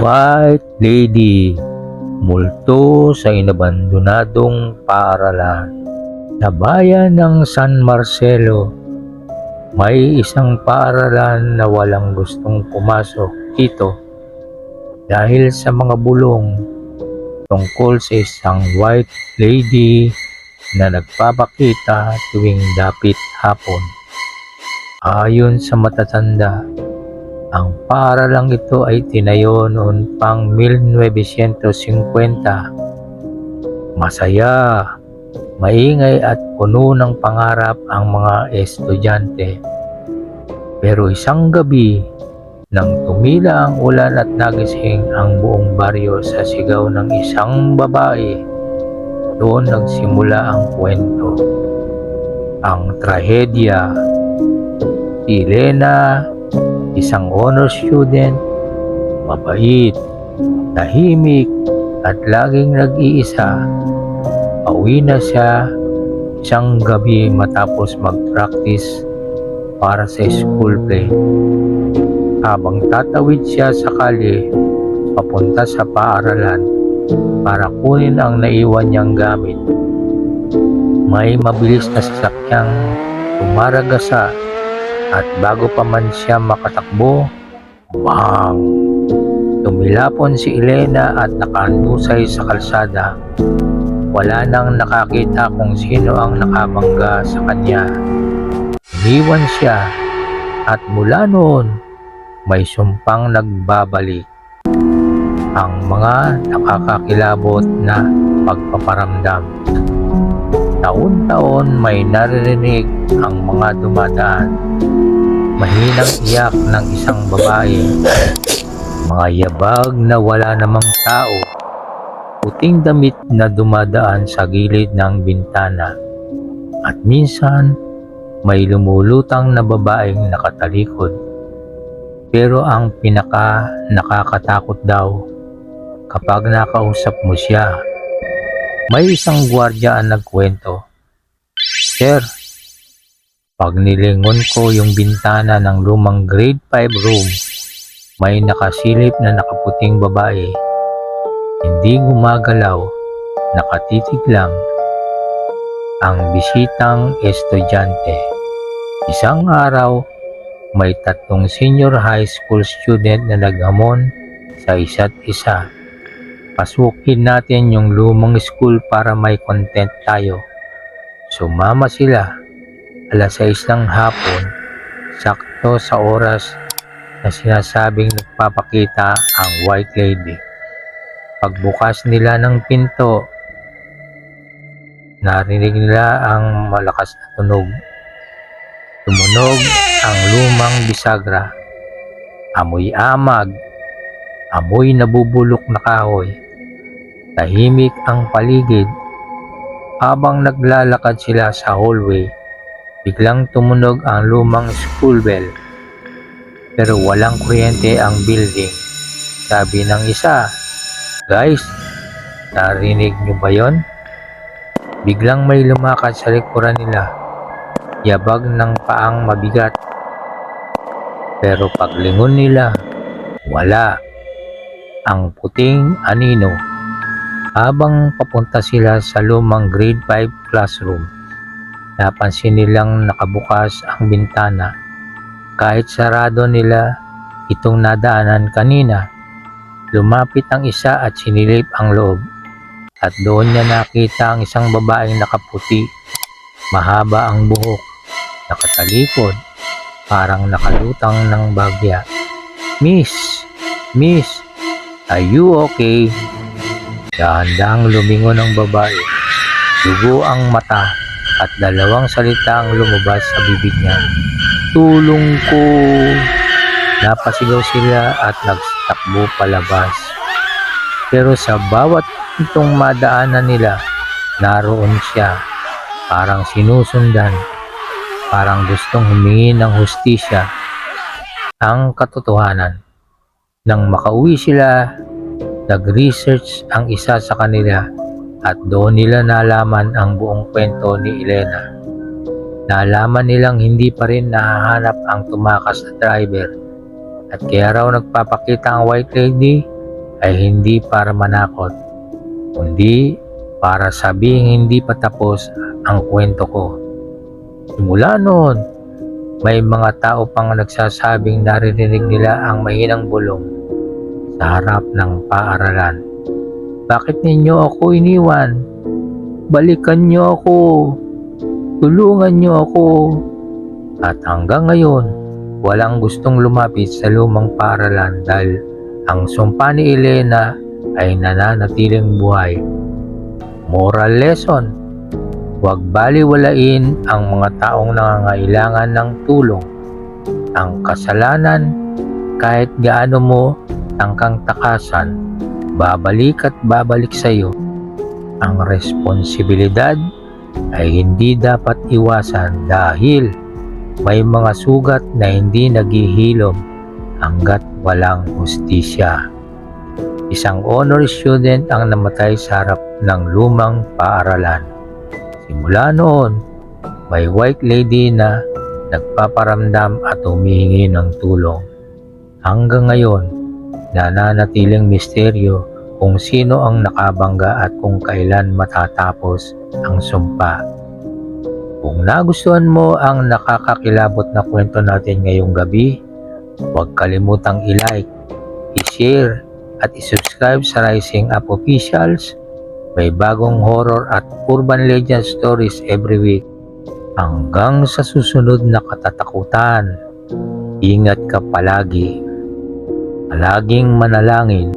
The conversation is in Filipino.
White Lady Multo sa inabandonadong paaralan. Sa bayan ng San Marcelo May isang paaralan na walang gustong pumasok dito Dahil sa mga bulong tungkol sa isang White Lady na nagpapakita tuwing dapit hapon. Ayon sa matatanda, ang paaralang ito ay tinayo noon pang 1950. Masaya, maingay at puno ng pangarap ang mga estudyante. Pero isang gabi, nang tumila ang ulan at nagising ang buong baryo sa sigaw ng isang babae, doon nagsimula ang kwento. Ang trahedya, Elena isang honor student, mabait, tahimik, at laging nag-iisa. Pauwi na siya isang gabi matapos mag-practice para sa school play. Habang tatawid siya sa kalye, papunta sa paaralan para kunin ang naiwan niyang gamit. May mabilis na sasakyang tumaragasa at bago pa man siya makatakbo, bang! Tumilapon si Elena at nakaandusay sa kalsada. Wala nang nakakita kung sino ang nakabangga sa kanya. Iniwan siya at mula noon may sumpang nagbabalik. Ang mga nakakakilabot na pagpaparamdam. Taon-taon may naririnig ang mga dumadaan mahinang iyak ng isang babae. Mga yabag na wala namang tao. Puting damit na dumadaan sa gilid ng bintana. At minsan, may lumulutang na babaeng nakatalikod. Pero ang pinaka nakakatakot daw kapag nakausap mo siya. May isang gwardya ang nagkwento. Sir, pag nilingon ko yung bintana ng lumang grade 5 room, may nakasilip na nakaputing babae. Hindi gumagalaw, nakatitig lang. Ang bisitang estudyante. Isang araw, may tatlong senior high school student na naghamon sa isa't isa. Pasukin natin yung lumang school para may content tayo. Sumama sila alas 6 ng hapon, sakto sa oras na sinasabing nagpapakita ang White Lady. Pagbukas nila ng pinto, narinig nila ang malakas na tunog. Tumunog ang lumang bisagra. Amoy amag, amoy nabubulok na kahoy. Tahimik ang paligid habang naglalakad sila sa hallway Biglang tumunog ang lumang school bell. Pero walang kuryente ang building. Sabi ng isa, Guys, narinig nyo ba yon? Biglang may lumakad sa likuran nila. Yabag ng paang mabigat. Pero paglingon nila, wala. Ang puting anino. Habang papunta sila sa lumang grade 5 classroom, Napansin nilang nakabukas ang bintana. Kahit sarado nila itong nadaanan kanina, lumapit ang isa at sinilip ang loob. At doon niya nakita ang isang babaeng nakaputi, mahaba ang buhok, nakatalikod, parang nakalutang ng bagya. Miss, Miss, are you okay? Dahan-dahang lumingon ang babae. Dugo ang mata at dalawang salita ang lumabas sa bibig niya. Tulong ko! Napasigaw sila at nagtakbo palabas. Pero sa bawat itong madaanan nila, naroon siya. Parang sinusundan. Parang gustong humingi ng hustisya. Ang katotohanan. Nang makauwi sila, nag-research ang isa sa kanila at doon nila nalaman ang buong kwento ni Elena. Nalaman nilang hindi pa rin nahahanap ang tumakas na driver at kaya raw nagpapakita ang white lady ay hindi para manakot, kundi para sabing hindi pa tapos ang kwento ko. Simula noon, may mga tao pang nagsasabing naririnig nila ang mahinang bulong sa harap ng paaralan. Bakit ninyo ako iniwan? Balikan niyo ako. Tulungan niyo ako. At hanggang ngayon, walang gustong lumapit sa lumang paaralan dahil ang sumpa ni Elena ay nananatiling buhay. Moral lesson, huwag baliwalain ang mga taong nangangailangan ng tulong. Ang kasalanan, kahit gaano mo tangkang takasan, babalik at babalik sa iyo. Ang responsibilidad ay hindi dapat iwasan dahil may mga sugat na hindi naghihilom hanggat walang hustisya. Isang honor student ang namatay sa harap ng lumang paaralan. Simula noon, may white lady na nagpaparamdam at humihingi ng tulong. Hanggang ngayon, nananatiling misteryo kung sino ang nakabangga at kung kailan matatapos ang sumpa. Kung nagustuhan mo ang nakakakilabot na kwento natin ngayong gabi, huwag kalimutang i-like, i-share, at i-subscribe sa Rising Up Officials. May bagong horror at urban legend stories every week. Hanggang sa susunod na katatakutan, ingat ka palagi. Palaging manalangin